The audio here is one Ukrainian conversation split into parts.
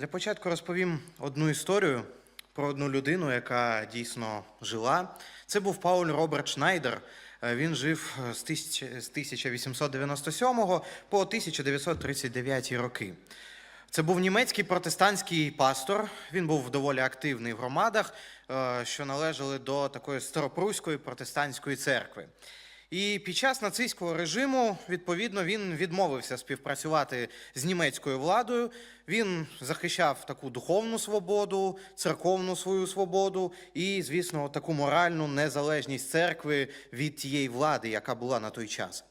Для початку розповім одну історію про одну людину, яка дійсно жила. Це був Пауль Роберт Шнайдер. Е, Він жив з тисяч- з 1897 по 1939 роки. Це був німецький протестантський пастор. Він був доволі активний в громадах, е, що належали до такої старопруської протестантської церкви. І під час нацистського режиму, відповідно, він відмовився співпрацювати з німецькою владою. Він захищав таку духовну свободу, церковну свою свободу і, звісно, таку моральну незалежність церкви від тієї влади, яка була на той час.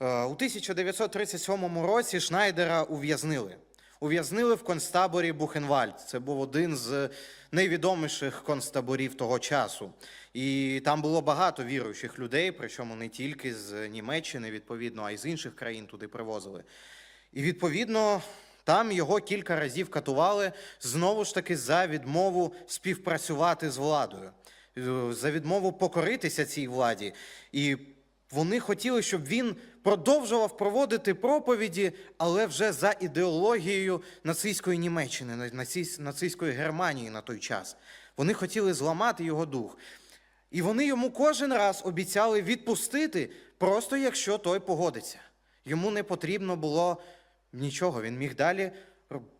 Е, У 1937 році Шнайдера ув'язнили. Ув'язнили в концтаборі Бухенвальд. Це був один з найвідоміших концтаборів того часу. І там було багато віруючих людей, причому не тільки з Німеччини, відповідно, а й з інших країн туди привозили. І відповідно там його кілька разів катували знову ж таки за відмову співпрацювати з владою, за відмову покоритися цій владі. І вони хотіли, щоб він продовжував проводити проповіді, але вже за ідеологією нацистської Німеччини, нацистської Германії на той час. Вони хотіли зламати його дух. І вони йому кожен раз обіцяли відпустити, просто якщо той погодиться. Йому не потрібно було нічого. Він міг далі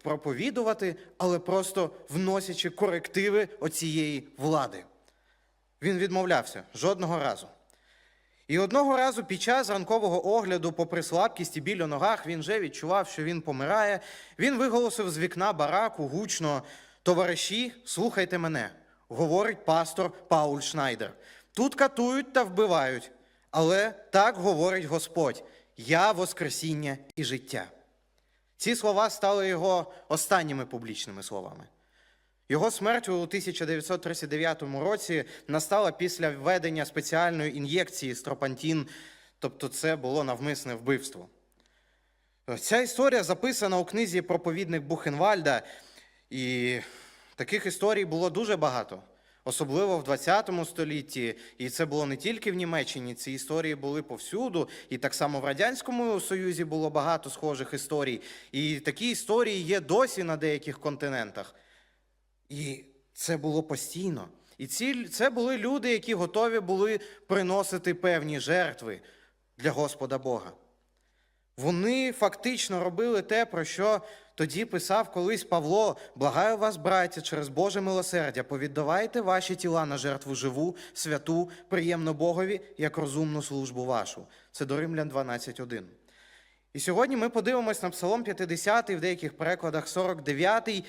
проповідувати, але просто вносячи корективи оцієї влади. Він відмовлявся жодного разу. І одного разу під час ранкового огляду, попри слабкість і біль у ногах, він вже відчував, що він помирає. Він виголосив з вікна бараку гучно: Товариші, слухайте мене, говорить пастор Пауль Шнайдер. Тут катують та вбивають, але так говорить Господь: Я Воскресіння і життя. Ці слова стали його останніми публічними словами. Його смерть у 1939 році настала після введення спеціальної ін'єкції стропантін, тобто це було навмисне вбивство. Ця історія записана у книзі Проповідник Бухенвальда, і таких історій було дуже багато, особливо в 20 столітті. І це було не тільки в Німеччині, ці історії були повсюду, і так само в Радянському Союзі було багато схожих історій. І такі історії є досі на деяких континентах. І це було постійно. І ці, це були люди, які готові були приносити певні жертви для Господа Бога. Вони фактично робили те, про що тоді писав колись Павло: благаю вас, браття, через Боже милосердя, повіддавайте ваші тіла на жертву живу, святу, приємну Богові, як розумну службу вашу. Це до Римлян 12.1. І сьогодні ми подивимось на Псалом 50, в деяких перекладах 49,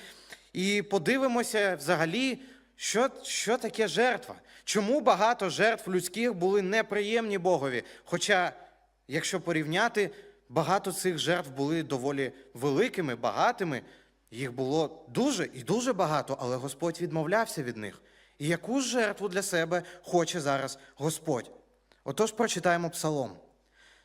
і подивимося взагалі, що, що таке жертва. Чому багато жертв людських були неприємні Богові? Хоча, якщо порівняти, багато цих жертв були доволі великими, багатими. Їх було дуже і дуже багато, але Господь відмовлявся від них. І яку жертву для себе хоче зараз Господь? Отож прочитаємо псалом.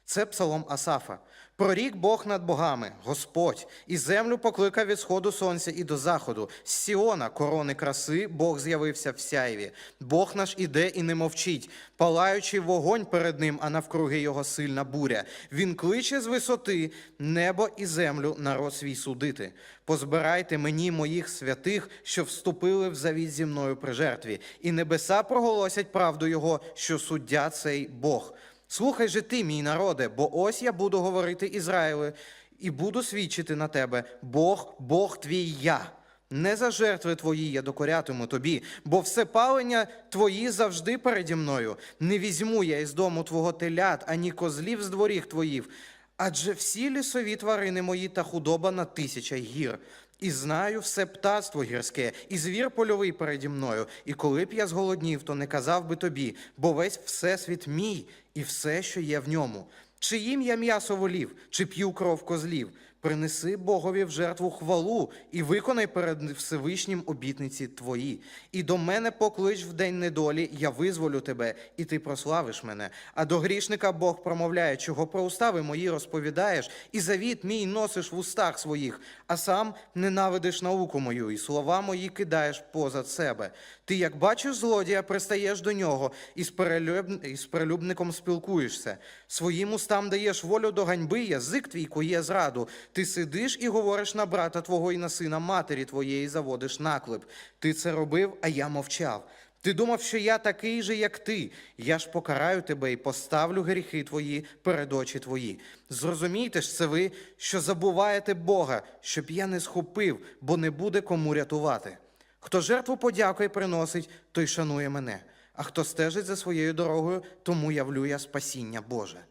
Це псалом Асафа. Прорік Бог над богами, Господь, і землю покликав від сходу сонця і до заходу. З Сіона, корони краси, Бог з'явився в сяйві. Бог наш іде і не мовчить, палаючий вогонь перед ним, а навкруги його сильна буря. Він кличе з висоти небо і землю, народ свій судити. Позбирайте мені моїх святих, що вступили в завіт зі мною при жертві, і небеса проголосять правду його, що суддя цей Бог. Слухай же ти, мій народе, бо ось я буду говорити Ізраїле, і буду свідчити на тебе, Бог, Бог твій я. Не за жертви твої я докорятиму тобі, бо все палення твої завжди переді мною. Не візьму я із дому твого телят, ані козлів з дворіг твоїх, адже всі лісові тварини мої та худоба на тисяча гір. І знаю все птацтво гірське, і звір польовий переді мною. І коли б я зголоднів, то не казав би тобі, бо весь всесвіт мій і все, що є в ньому. Чи їм я м'ясо волів, чи п'ю кров козлів? Принеси Богові в жертву хвалу і виконай перед Всевишнім обітниці твої. І до мене поклич в день недолі, я визволю тебе, і ти прославиш мене. А до грішника Бог промовляє, чого про устави мої розповідаєш, і завіт мій носиш в устах своїх. а сам ненавидиш науку мою, і слова мої кидаєш поза себе. Ти, як бачиш злодія, пристаєш до нього і з, перелюб... і з перелюбником спілкуєшся. Своїм устам даєш волю до ганьби, язик твій кує зраду. Ти сидиш і говориш на брата твого і на сина матері твоєї заводиш наклеп. Ти це робив, а я мовчав. Ти думав, що я такий же, як ти. Я ж покараю тебе і поставлю гріхи твої перед очі твої. Зрозумійте ж це ви, що забуваєте Бога, щоб я не схопив, бо не буде кому рятувати. Хто жертву подякує приносить, той шанує мене. А хто стежить за своєю дорогою, тому явлю я спасіння Боже.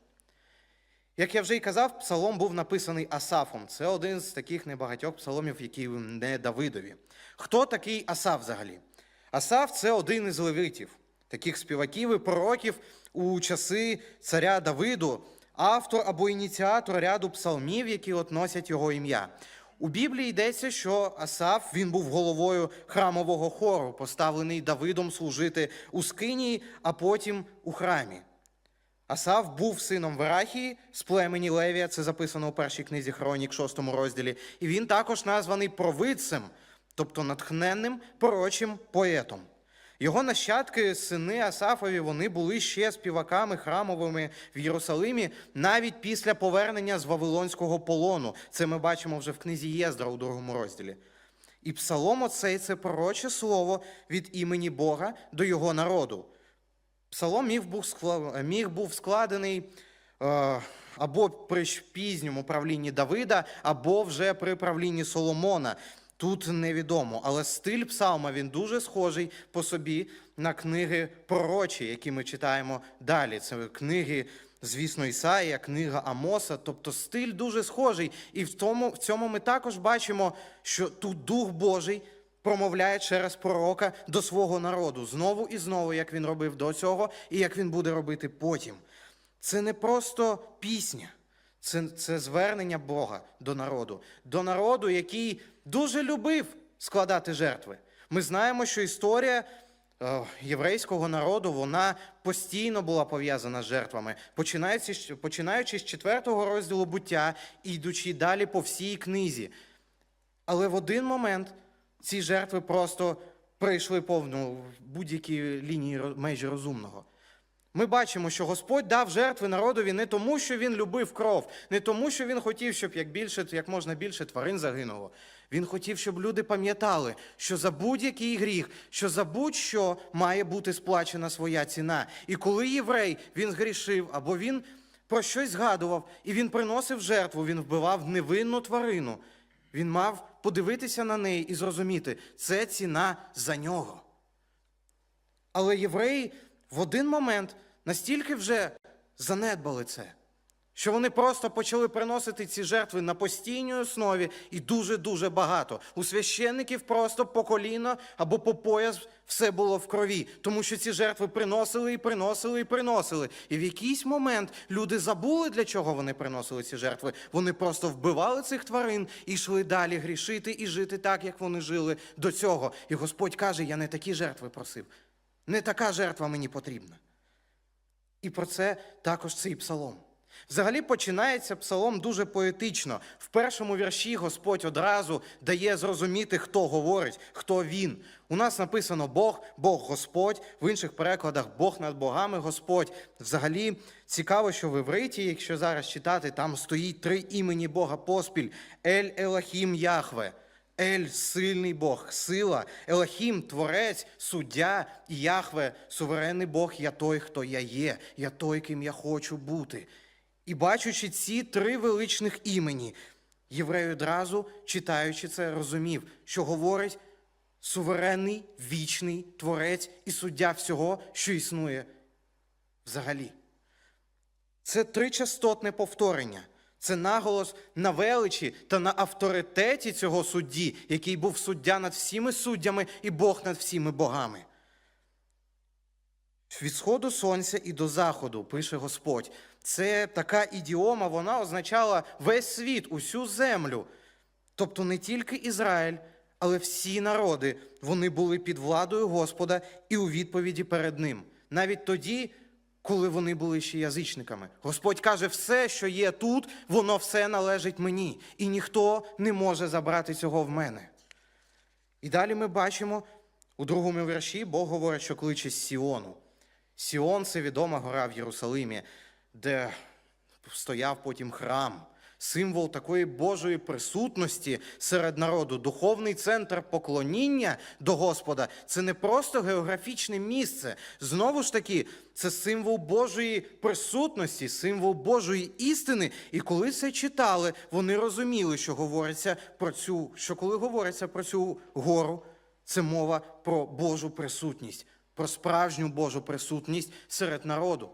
Як я вже й казав, псалом був написаний Асафом. Це один з таких небагатьох псаломів, які не Давидові. Хто такий Асаф взагалі? Асаф це один із левитів, таких співаків і пророків у часи царя Давиду, автор або ініціатор ряду псалмів, які от його ім'я. У Біблії йдеться, що Асаф він був головою храмового хору, поставлений Давидом служити у скинії, а потім у храмі. Асав був сином Верахії з племені Левія, це записано у першій книзі Хронік, шостому розділі, і він також названий провидцем, тобто натхненним пророчим поетом. Його нащадки, сини Асафові, вони були ще співаками храмовими в Єрусалимі навіть після повернення з Вавилонського полону. Це ми бачимо вже в книзі Єздра у другому розділі. І псалом оцей це пророче слово від імені Бога до його народу. Псалом міг був, міг був складений е, або при пізньому правлінні Давида, або вже при правлінні Соломона. Тут невідомо, але стиль псалма він дуже схожий по собі на книги пророчі, які ми читаємо далі. Це книги, звісно, Ісаїя, книга Амоса. Тобто стиль дуже схожий. І в тому, в цьому ми також бачимо, що тут Дух Божий промовляє через пророка до свого народу знову і знову, як він робив до цього, і як він буде робити потім. Це не просто пісня, це, це звернення Бога до народу, до народу, який дуже любив складати жертви. Ми знаємо, що історія е, єврейського народу вона постійно була пов'язана з жертвами, починаючи, починаючи з четвертого розділу буття і йдучи далі по всій книзі. Але в один момент ці жертви просто прийшли повну будь-які лінії межі розумного. Ми бачимо, що Господь дав жертви народові не тому, що він любив кров, не тому, що він хотів, щоб як більше, як можна більше тварин загинуло. Він хотів, щоб люди пам'ятали, що за будь-який гріх, що за будь-що має бути сплачена своя ціна. І коли єврей він згрішив або він про щось згадував, і він приносив жертву, він вбивав невинну тварину. Він мав подивитися на неї і зрозуміти, це ціна за нього. Але євреї в один момент настільки вже занедбали це, що вони просто почали приносити ці жертви на постійній основі і дуже-дуже багато. У священників просто по коліно або по пояс все було в крові, тому що ці жертви приносили і приносили і приносили. І в якийсь момент люди забули, для чого вони приносили ці жертви. Вони просто вбивали цих тварин і йшли далі грішити і жити так, як вони жили до цього. І Господь каже: Я не такі жертви просив. Не така жертва мені потрібна. І про це також цей псалом. Взагалі починається псалом дуже поетично. В першому вірші Господь одразу дає зрозуміти, хто говорить, хто він. У нас написано Бог, Бог Господь, в інших перекладах Бог над богами Господь. Взагалі цікаво, що в івриті, якщо зараз читати, там стоїть три імені Бога поспіль: Ель Елахім Яхве. Ель сильний Бог, сила, Елахім, творець, суддя, і Яхве, суверенний Бог, я той, хто я є, я той, ким я хочу бути. І бачучи ці три величних імені, єврей одразу, читаючи це, розумів, що говорить суверенний, вічний творець і суддя всього, що існує взагалі. Це тричастотне повторення. Це наголос на величі та на авторитеті цього судді, який був суддя над всіми суддями і Бог над всіми богами. Від сходу сонця і до заходу, пише Господь. Це така ідіома, вона означала весь світ, усю землю. Тобто не тільки Ізраїль, але всі народи, вони були під владою Господа і у відповіді перед ним. Навіть тоді, коли вони були ще язичниками. Господь каже, все, що є тут, воно все належить мені, і ніхто не може забрати цього в мене. І далі ми бачимо у другому вірші Бог говорить, що кличе Сіону. Сіон це відома гора в Єрусалимі, де стояв потім храм, символ такої Божої присутності серед народу, духовний центр поклоніння до Господа. Це не просто географічне місце. Знову ж таки, це символ Божої присутності, символ Божої істини. І коли це читали, вони розуміли, що говориться про цю, що коли говориться про цю гору, це мова про Божу присутність, про справжню Божу присутність серед народу.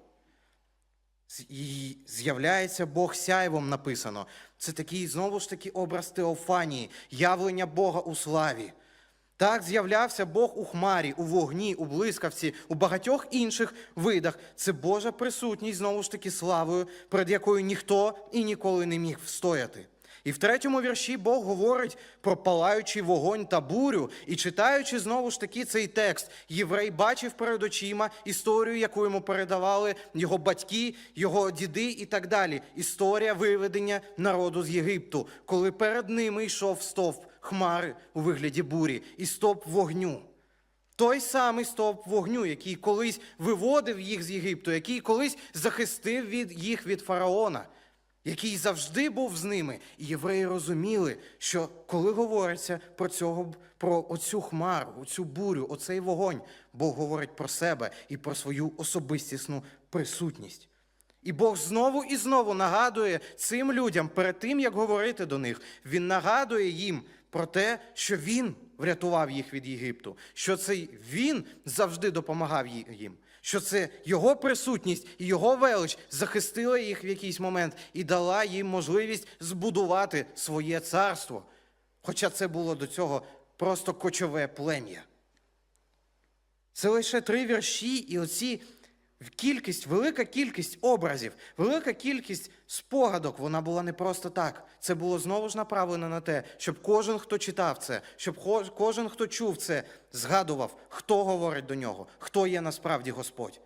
І з'являється Бог сяйвом написано. Це такий знову ж таки образ Теофанії, явлення Бога у славі. Так з'являвся Бог у хмарі, у вогні, у блискавці, у багатьох інших видах. Це Божа присутність, знову ж таки, славою, перед якою ніхто і ніколи не міг встояти. І в третьому вірші Бог говорить про палаючий вогонь та бурю. І читаючи знову ж таки цей текст, єврей бачив перед очима історію, яку йому передавали його батьки, його діди і так далі. Історія виведення народу з Єгипту, коли перед ними йшов стовп хмари у вигляді бурі і стовп вогню. Той самий стовп вогню, який колись виводив їх з Єгипту, який колись захистив від їх від фараона, який завжди був з ними. І євреї розуміли, що коли говориться про цього, про оцю хмару, оцю бурю, оцей вогонь, Бог говорить про себе і про свою особистісну присутність. І Бог знову і знову нагадує цим людям перед тим, як говорити до них, Він нагадує їм про те, що Він врятував їх від Єгипту, що це Він завжди допомагав їм, що це Його присутність і Його велич захистила їх в якийсь момент і дала їм можливість збудувати своє царство. Хоча це було до цього просто кочове плем'я. Це лише три вірші, і оці кількість, велика кількість образів, велика кількість спогадок, вона була не просто так. Це було знову ж направлено на те, щоб кожен, хто читав це, щоб кожен, хто чув це, згадував, хто говорить до нього, хто є насправді Господь.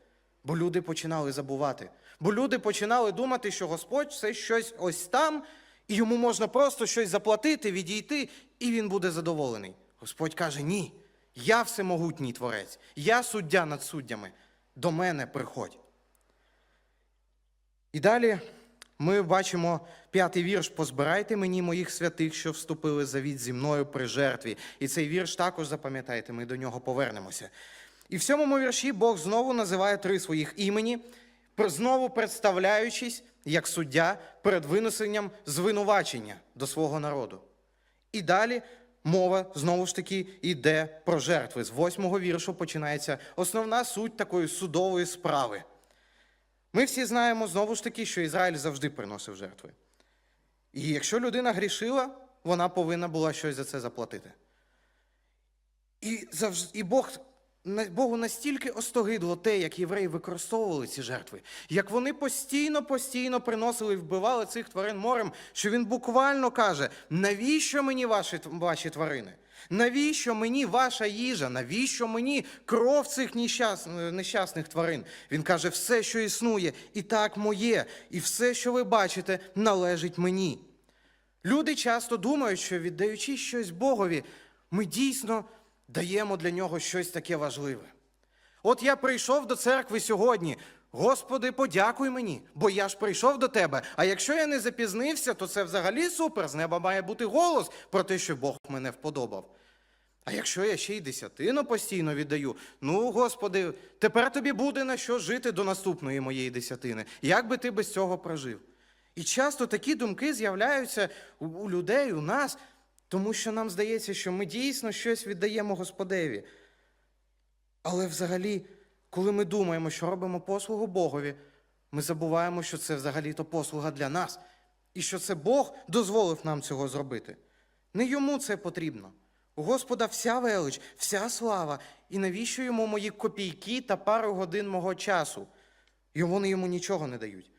Бо люди починали забувати. Бо люди починали думати, що Господь це щось ось там, і йому можна просто щось заплатити, відійти, і він буде задоволений. Господь каже: ні, я всемогутній творець, я суддя над суддями. До мене приходь. І далі ми бачимо п'ятий вірш: Позбирайте мені моїх святих, що вступили завіт зі мною при жертві. І цей вірш також запам'ятайте, ми до нього повернемося. І в сьомому вірші Бог знову називає три своїх імені, знову представляючись як суддя перед винесенням звинувачення до свого народу. І далі мова знову ж таки йде про жертви. З восьмого віршу починається основна суть такої судової справи. Ми всі знаємо знову ж таки, що Ізраїль завжди приносив жертви. І якщо людина грішила, вона повинна була щось за це заплатити. І, завж... і Бог, Богу настільки остогидло те, як євреї використовували ці жертви, як вони постійно, постійно приносили і вбивали цих тварин морем, що він буквально каже: навіщо мені ваші, ваші тварини? Навіщо мені ваша їжа? Навіщо мені кров цих нещас... нещасних тварин? Він каже, все, що існує, і так моє, і все, що ви бачите, належить мені. Люди часто думають, що віддаючи щось Богові, ми дійсно даємо для нього щось таке важливе. От я прийшов до церкви сьогодні. Господи, подякуй мені, бо я ж прийшов до тебе. А якщо я не запізнився, то це взагалі супер. З неба має бути голос про те, що Бог мене вподобав. А якщо я ще й десятину постійно віддаю, ну, Господи, тепер тобі буде на що жити до наступної моєї десятини. Як би ти без цього прожив? І часто такі думки з'являються у, людей, у нас, тому що нам здається, що ми дійсно щось віддаємо Господеві. Але взагалі, коли ми думаємо, що робимо послугу Богові, ми забуваємо, що це взагалі-то послуга для нас, і що це Бог дозволив нам цього зробити. Не йому це потрібно. У Господа вся велич, вся слава, і навіщо йому мої копійки та пару годин мого часу? І вони йому нічого не дають.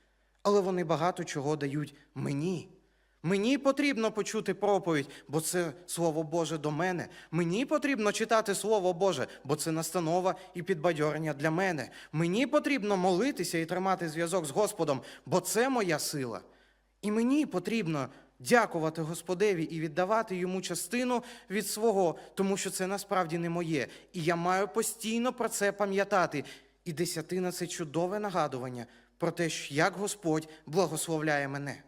Але вони багато чого дають мені. Мені потрібно почути проповідь, бо це Слово Боже до мене. Мені потрібно читати Слово Боже, бо це настанова і підбадьорення для мене. Мені потрібно молитися і тримати зв'язок з Господом, бо це моя сила. І мені потрібно дякувати Господеві і віддавати йому частину від свого, тому що це насправді не моє. І я маю постійно про це пам'ятати. І десятина це чудове нагадування про те, як Господь благословляє мене.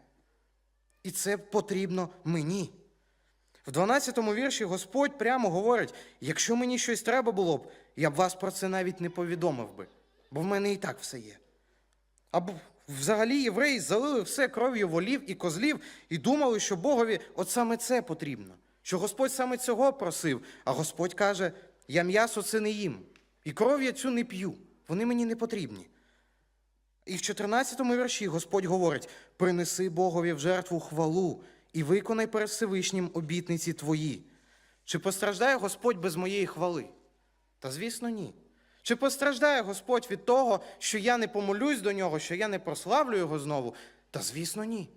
І це потрібно мені. В 12-му вірші Господь прямо говорить: якщо мені щось треба було б, я б вас про це навіть не повідомив би, бо в мене і так все є. Або взагалі євреї залили все кров'ю волів і козлів і думали, що Богові от саме це потрібно, що Господь саме цього просив, а Господь каже: я м'ясо це не їм, і кров я цю не п'ю, вони мені не потрібні. І в 14-му вірші Господь говорить: принеси Богові в жертву хвалу і виконай перед Всевишнім обітниці твої. Чи постраждає Господь без моєї хвали? Та звісно, ні. Чи постраждає Господь від того, що я не помолюсь до нього, що я не прославлю його знову? Та звісно, ні.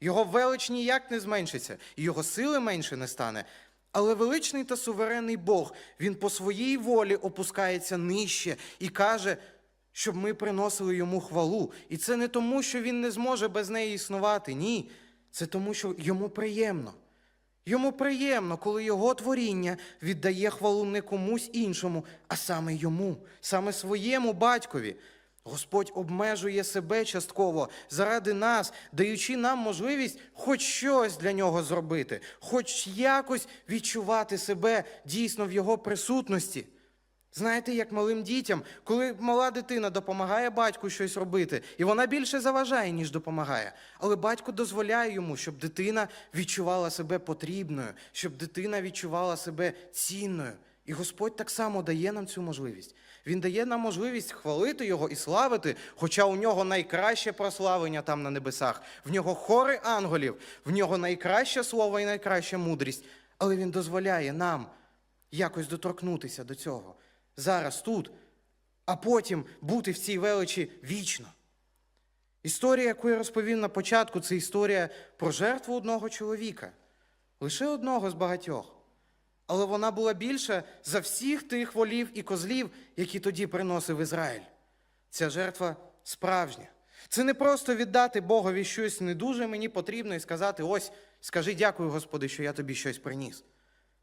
Його велич ніяк не зменшиться, і його сили менше не стане. Але величний та суверенний Бог, він по своїй волі опускається нижче і каже, щоб ми приносили йому хвалу. І це не тому, що він не зможе без неї існувати. Ні. Це тому, що йому приємно. Йому приємно, коли його творіння віддає хвалу не комусь іншому, а саме йому, саме своєму батькові. Господь обмежує себе частково заради нас, даючи нам можливість хоч щось для нього зробити, хоч якось відчувати себе дійсно в його присутності. Знаєте, як малим дітям, коли мала дитина допомагає батьку щось робити, і вона більше заважає, ніж допомагає. Але батько дозволяє йому, щоб дитина відчувала себе потрібною, щоб дитина відчувала себе цінною. І Господь так само дає нам цю можливість. Він дає нам можливість хвалити його і славити, хоча у нього найкраще прославлення там на небесах, в нього хори ангелів, в нього найкраще слово і найкраща мудрість. Але він дозволяє нам якось доторкнутися до цього зараз тут, а потім бути в цій величі вічно. Історія, яку я розповів на початку, це історія про жертву одного чоловіка, лише одного з багатьох. Але вона була більша за всіх тих волів і козлів, які тоді приносив Ізраїль. Ця жертва справжня. Це не просто віддати Богові щось не дуже мені потрібно і сказати: ось, скажи дякую, Господи, що я тобі щось приніс.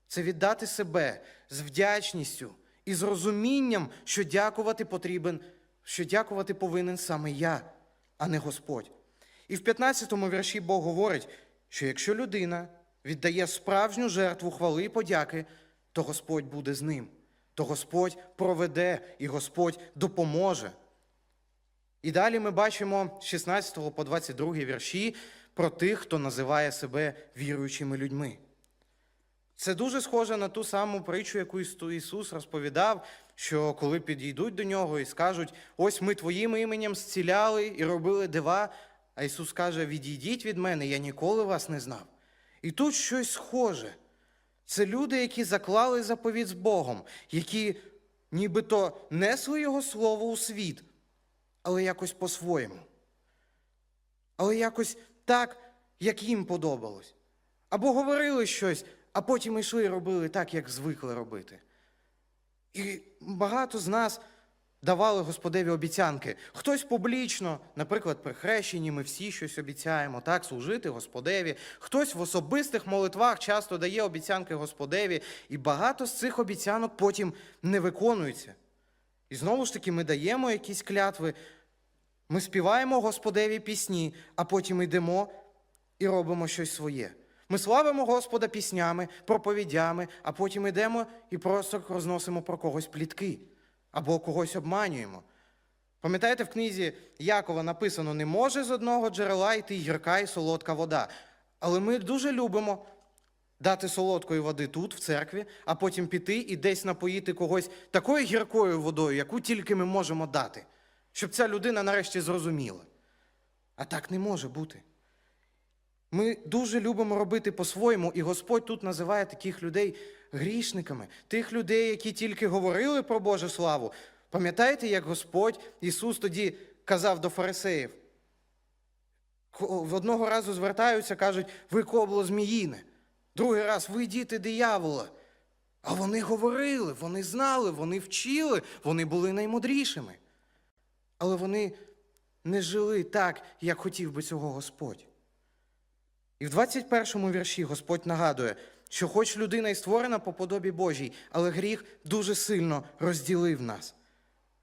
Це віддати себе з вдячністю і з розумінням, що дякувати потрібен, що дякувати повинен саме я, а не Господь. І в 15-му вірші Бог говорить, що якщо людина віддає справжню жертву хвали і подяки, то Господь буде з ним, то Господь проведе і Господь допоможе. І далі ми бачимо з 16 по 22 вірші про тих, хто називає себе віруючими людьми. Це дуже схоже на ту саму притчу, яку Ісус розповідав, що коли підійдуть до нього і скажуть: ось ми твоїм іменем зціляли і робили дива. А Ісус каже: Відійдіть від мене, я ніколи вас не знав. І тут щось схоже. Це люди, які заклали заповідь з Богом, які нібито несли Його слово у світ, але якось по-своєму. Але якось так, як їм подобалось. Або говорили щось, а потім йшли і робили так, як звикли робити. І багато з нас давали Господеві обіцянки. Хтось публічно, наприклад, при хрещенні ми всі щось обіцяємо, так, служити Господеві. Хтось в особистих молитвах часто дає обіцянки Господеві, і багато з цих обіцянок потім не виконуються. І знову ж таки, ми даємо якісь клятви, ми співаємо Господеві пісні, а потім йдемо і робимо щось своє. Ми славимо Господа піснями, проповідями, а потім йдемо і просто розносимо про когось плітки або когось обманюємо. Пам'ятаєте, в книзі Якова написано: не може з одного джерела йти гірка і солодка вода. Але ми дуже любимо дати солодкої води тут, в церкві, а потім піти і десь напоїти когось такою гіркою водою, яку тільки ми можемо дати, щоб ця людина нарешті зрозуміла. А так не може бути. Ми дуже любимо робити по-своєму, і Господь тут називає таких людей грішниками, тих людей, які тільки говорили про Божу славу. Пам'ятаєте, як Господь Ісус тоді казав до фарисеїв? Одного разу звертаються, кажуть, ви кобло зміїне. Другий раз ви діти диявола. А вони говорили, вони знали, вони вчили, вони були наймудрішими. Але вони не жили так, як хотів би цього Господь. І в 21 му вірші Господь нагадує, що хоч людина і створена по подобі Божій, але гріх дуже сильно розділив нас.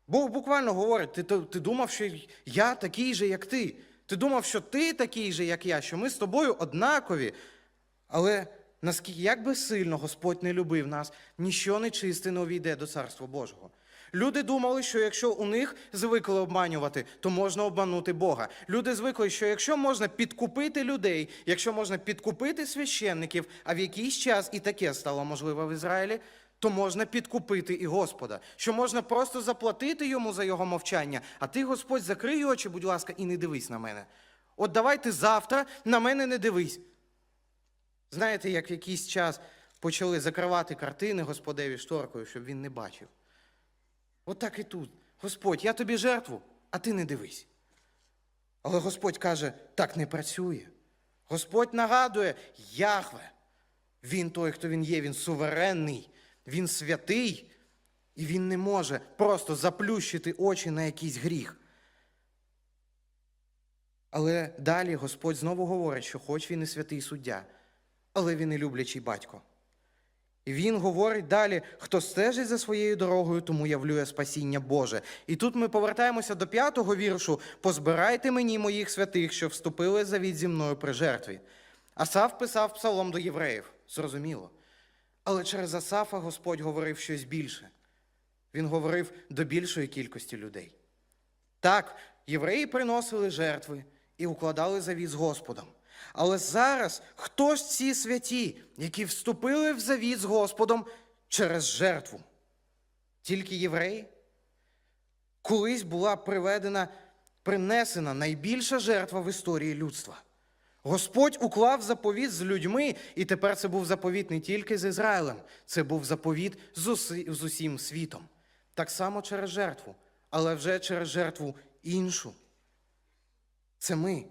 Бог буквально говорить: ти, ти, думав, що я такий же, як ти. Ти думав, що ти такий же, як я, що ми з тобою однакові. Але наскільки як би сильно Господь не любив нас, ніщо нечисте не увійде до Царства Божого. Люди думали, що якщо у них звикли обманювати, то можна обманути Бога. Люди звикли, що якщо можна підкупити людей, якщо можна підкупити священників, а в якийсь час і таке стало можливо в Ізраїлі, то можна підкупити і Господа, що можна просто заплатити йому за його мовчання, а ти, Господь, закрий очі, будь ласка, і не дивись на мене. От давайте завтра на мене не дивись. Знаєте, як в якийсь час почали закривати картини Господеві шторкою, щоб він не бачив. От так і тут. Господь, я тобі жертву, а ти не дивись. Але Господь каже, так не працює. Господь нагадує, Яхве. Він той, хто він є, він суверенний, він святий, і він не може просто заплющити очі на якийсь гріх. Але далі Господь знову говорить, що хоч він і святий суддя, але він і люблячий батько. І він говорить далі: хто стежить за своєю дорогою, тому явлює спасіння Боже. І тут ми повертаємося до п'ятого віршу: позбирайте мені моїх святих, що вступили завіт зі мною при жертві. Асаф писав псалом до євреїв, зрозуміло. Але через Асафа Господь говорив щось більше. Він говорив до більшої кількості людей. Так, євреї приносили жертви і укладали завіт з Господом. Але зараз хто ж ці святі, які вступили в завіт з Господом через жертву? Тільки євреї? Колись була приведена, принесена найбільша жертва в історії людства. Господь уклав заповіт з людьми, і тепер це був заповіт не тільки з Ізраїлем, це був заповіт з, усім світом. Так само через жертву, але вже через жертву іншу. Це ми.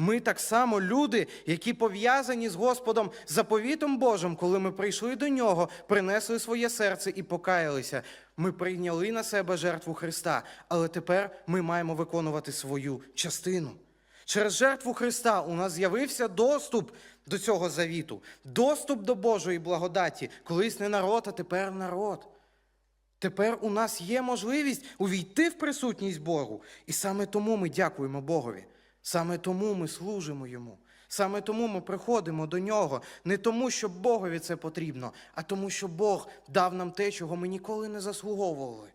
Ми так само люди, які пов'язані з Господом заповітом Божим, коли ми прийшли до нього, принесли своє серце і покаялися. Ми прийняли на себе жертву Христа, але тепер ми маємо виконувати свою частину. Через жертву Христа у нас з'явився доступ до цього завіту, доступ до Божої благодаті. Колись не народ, а тепер народ. Тепер у нас є можливість увійти в присутність Богу. І саме тому ми дякуємо Богові. Саме тому ми служимо Йому. Саме тому ми приходимо до Нього. Не тому, що Богові це потрібно, а тому, що Бог дав нам те, чого ми ніколи не заслуговували.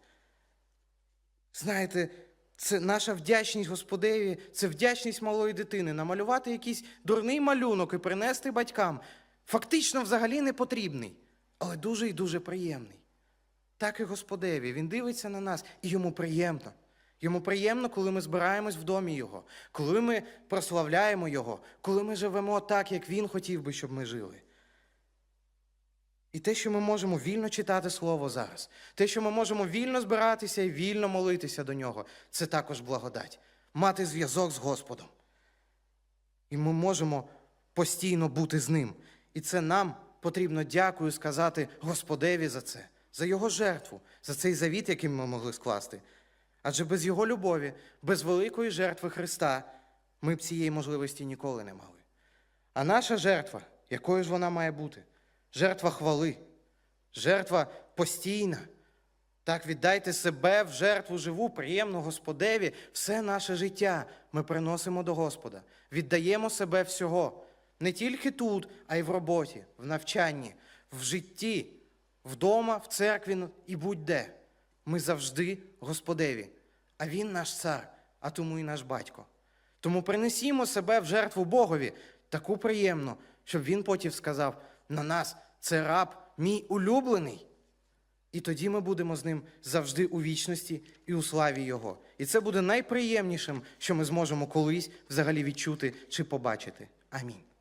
Знаєте, це наша вдячність Господеві, це вдячність малої дитини. Намалювати якийсь дурний малюнок і принести батькам. Фактично взагалі не потрібний, але дуже і дуже приємний. Так і Господеві. Він дивиться на нас, і йому приємно. Йому приємно, коли ми збираємось в домі Його, коли ми прославляємо Його, коли ми живемо так, як Він хотів би, щоб ми жили. І те, що ми можемо вільно читати Слово зараз, те, що ми можемо вільно збиратися і вільно молитися до нього, це також благодать. Мати зв'язок з Господом. І ми можемо постійно бути з ним. І це нам потрібно дякую сказати Господеві за це, за Його жертву, за цей завіт, який ми могли скласти. Адже без Його любові, без великої жертви Христа ми б цієї можливості ніколи не мали. А наша жертва, якою ж вона має бути? Жертва хвали, жертва постійна. Так віддайте себе в жертву живу, приємну Господеві, все наше життя ми приносимо до Господа, віддаємо себе всього, не тільки тут, а й в роботі, в навчанні, в житті, вдома, в церкві і будь-де. Ми завжди Господеві, а Він наш цар, а тому і наш батько. Тому принесімо себе в жертву Богові, таку приємну, щоб він потім сказав на нас, це раб мій улюблений. І тоді ми будемо з ним завжди у вічності і у славі Його. І це буде найприємнішим, що ми зможемо колись взагалі відчути чи побачити. Амінь.